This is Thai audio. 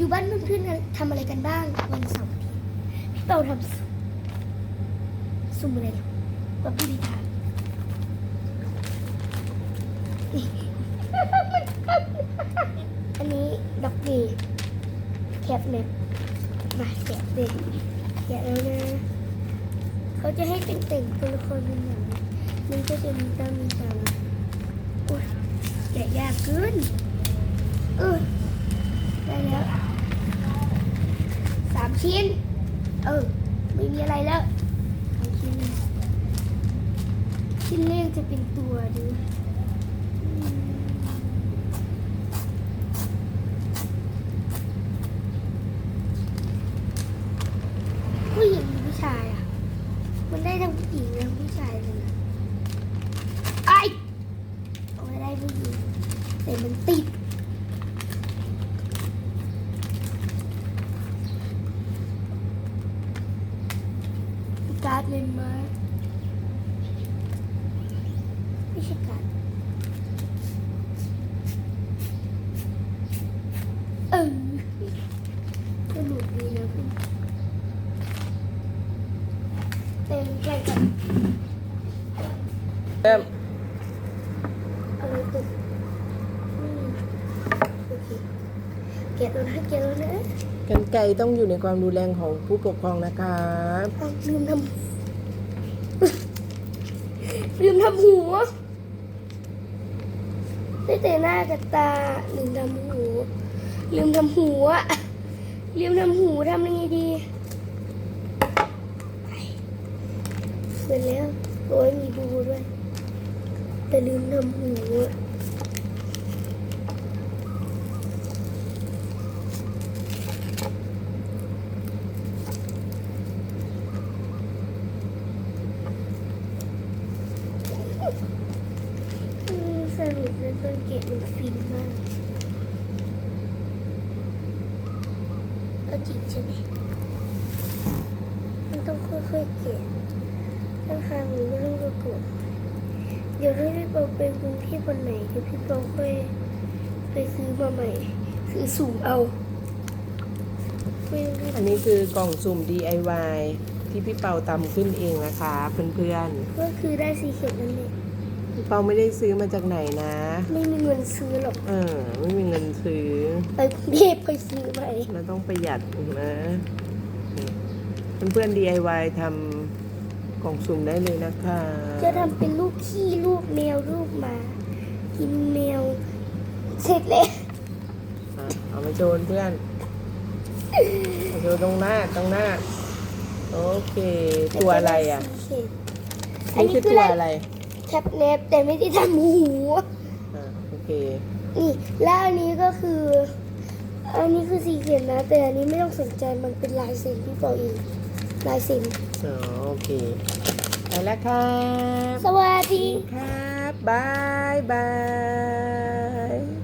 อยู่บ้านเพื่อนๆทำอะไรกันบ้างวันเสาร์อาทิตย์พี่เปาทำสุ่มอะไรหรอว่าพี่พิธานอันนี้ดอกเดย์แคปเน็ตมาแกะเลยแกะแล้วนะเขาจะให้เป็นแต่งตัวละครเป็นอย่างนี้มันก็จะมีตามีตาอุ้ยแกะยากเกินเออได้แล้วามชิ้น เออ ไม่มีอะไรแล้วสามชิ้น ชิ้นแรกจะเป็นตัวดูอืมผู้หญิงหรือผู้ชายอะ มันได้ทั้งผู้หญิงและผู้ชายเลยนะไอเอาไว้ได้ผู้หญิงแต่มันติด การ์ดเลยมาไม่ใช่การ์ดเออสนุกดีนะคุณเต็มใจกับเริ่มอะไรตุกไม่มีโอเคเก็บแล้วนะเก็บแล้วนะ กันไก่ต้องอยู่ในความดูแลของผู้ปกครองนะคะอ้าวลืมทำ ลืมทำหัวได้แต่หน้ากับตาลืมทำหูลืมทำหัวลืมทำหูทำยังไงดีเสร็จแล้วโอ้ยมีบูด้วยแต่ลืมทำหูอะอืม สรุปแล้วต้นเกตมันฟินมากเอาจริงใช่ไหมมันต้องค่อยๆเกะถ้าทางนี้ไม่องประกบเดี๋ยวถ้พี่เปาไปกรุงเทพวันไหนเดี๋ยวพี่เปาค่อยไปซื้อมาใหม่ ซื้อสูงเอา อันนี้คือกล่องสุ่ม DIY ที่พี่เปาตำขึ้นเองนะคะเพื่อนก็คือได้สีเขียวนั่นเองๆพี่เปาไม่ได้ซื้อมาจากไหนนะ ไม่มีเงินซื้อหรอก เออไม่มีเงินซื้อ ไปกรุงเทพไปซื้อใหม่เราต้องประหยัดนะเพื่อนๆ DIY ทำกล่องสุ่มได้เลยนะคะจะทำเป็นรูปขี้รูปแมวรูปหมา กินแมว เสร็จแล้วอะเอามาโชว์เพื่อนมาโชว์ตรงหน้าตรงหน้า โอเค ตัวอะไรอะ อันนี่นี้คือคือตัวอะไรอะไรแคปเนปแต่ไม่ได้ทำหูอะโอเค นี่แล้วอันนี้ก็คือ อันนี้คือสีเขียนนะ แต่อันนี้ไม่ต้องสนใจมันเป็นลายเซ็นพี่ปอเองลายเซ็นอ๋อ โอเค ไปแล้วครับสวัสดี ครับบายบาย